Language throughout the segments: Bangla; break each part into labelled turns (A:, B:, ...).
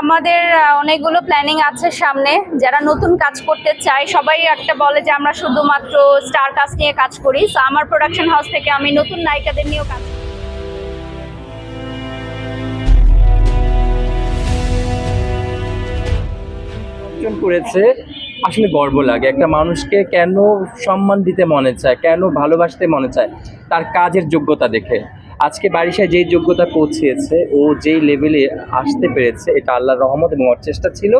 A: আমাদের অনেকগুলো প্ল্যানিং আছে সামনে। যারা নতুন কাজ করতে চায়, সবাই একটা বলে যে আমরা শুধুমাত্র স্টার কাস্ট নিয়ে কাজ করি। তো আমার প্রোডাকশন হাউস থেকে আমি নতুন নায়িকাদের নিয়েও কাজ করি।
B: অর্জন করেছে, আসলে গর্ব লাগে। একটা মানুষকে কেন সম্মান দিতে মনে চায়, কেন ভালোবাসতে মনে চায়, তার কাজের যোগ্যতা দেখে। আজকে বারিশায় যেই যোগ্যতা পৌঁছেছে ও যেই লেভেলে আসতে পেরেছে এটা আল্লাহর রহমত এবং ওর চেষ্টা ছিল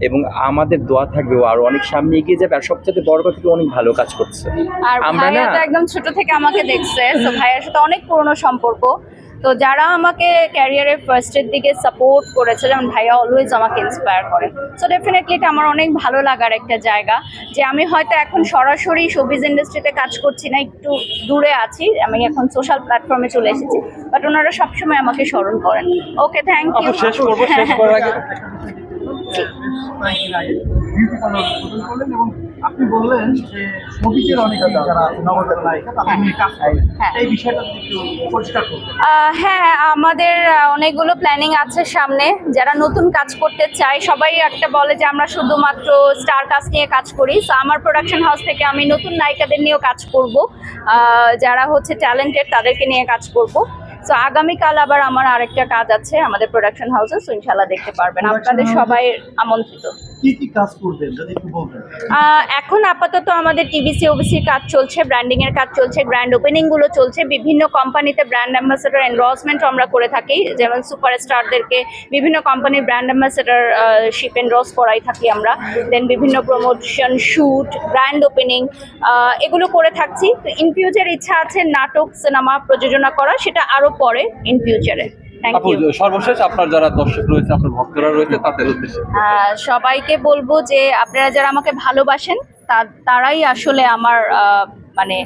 B: এবং আমাদের দোয়া থাকবে ও আরও অনেক সামনে এগিয়ে যাবে। আর সবচেয়ে বড় কথা কি অনেক ভালো কাজ করছে।
A: আর
B: আমরা না-
A: একদম ছোট থেকে আমাকে দেখছে তো ভাইয়ার সাথে অনেক পুরনো সম্পর্ক। তো যারা আমাকে ক্যারিয়ারের ফার্স্টের দিকে সাপোর্ট করেছে যেমন ভাইয়া অলওয়েজ আমাকে ইন্সপায়ার করে। সো ডেফিনেটলি এটা আমার অনেক ভালো লাগার একটা জায়গা যে আমি হয়তো এখন সরাসরি শোবিজ ইন্ডাস্ট্রিতে কাজ করছি না একটু দূরে আছি আমি এখন সোশ্যাল প্ল্যাটফর্মে চলে এসেছি বাট ওনারা সবসময় আমাকে স্মরণ করেন। ওকে থ্যাংক ইউ
B: শেষ করব শেষ করার আগে
C: বিউটি পার্লার উদ্বোধন করলেন এবং আপনি বললেন যে সঙ্গীতের অনেকে যারা নবজাত নায়িকা তাদের নিয়ে কাজ করেন। এই বিষয়টা একটু পরিষ্কার করতেন
A: আহ, হ্যাঁ আমাদের অনেকগুলো প্ল্যানিং আছে সামনে। যারা নতুন কাজ করতে চায় সবাই একটা বলে যে আমরা শুধুমাত্র স্টার কাস্ট নিয়ে কাজ করি। তো আমার প্রোডাকশন হাউস থেকে আমি নতুন নায়িকাদের নিয়েও কাজ করব। আহ, যারা হচ্ছে ট্যালেন্টেড তাদেরকে নিয়ে কাজ করব। তো আগামীকাল আবার আমার আরেকটা কাজ আছে আমাদের প্রোডাকশন হাউসে সো ইনশাল্লাহ দেখতে পারবেন। আপনাদের সবাই আমন্ত্রিত। এখন আপাতত আমাদের টিভিসি ওবিসির কাজ চলছে ব্র্যান্ডিং এর কাজ চলছে গ্র্যান্ড ওপেনিংগুলো চলছে, বিভিন্ন কোম্পানিতে ব্র্যান্ড অ্যাম্বাসেডার এনরোলসমেন্ট আমরা করে থাকি, যেমন সুপার সুপারস্টারদেরকে বিভিন্ন কোম্পানির ব্র্যান্ড অ্যাম্বাসেডার শিপ এনরোস করাই থাকি আমরা দেন বিভিন্ন প্রমোশন শুট গ্র্যান্ড ওপেনিং এগুলো করে থাকছি। তো ইন ফিউচার ইচ্ছা আছে নাটক সিনেমা প্রযোজনা করা, সেটা আরও পরে ইন ফিউচারে
D: আপু সর্বশেষ আপনার যারা দর্শক রয়েছে আপনার ভক্তরা রয়েছে তাদের উদ্দেশ্যে।
A: সবাইকে বলব যে আপনারা যারা আমাকে ভালোবাসেন তারাই আসলে আমার মানে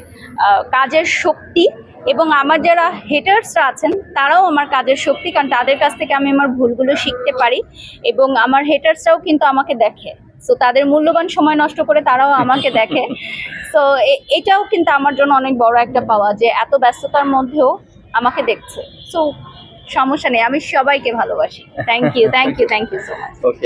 A: কাজের শক্তি। এবং আমার যারা হেটার্সরা আছেন তারাও আমার কাজের শক্তি কারণ তাদের কাছ থেকে আমি আমার ভুলগুলো শিখতে পারি। এবং আমার হেটার্সরাও কিন্তু আমাকে দেখে। সো তাদের মূল্যবান সময় নষ্ট করে তারাও আমাকে দেখে। সো এটাও কিন্তু আমার জন্য অনেক বড় একটা পাওয়া যে এত ব্যস্ততার মধ্যেও আমাকে দেখছে। সো সমস্যা নেই আমি সবাইকে ভালোবাসি। Thank you thank you thank you so much
B: okay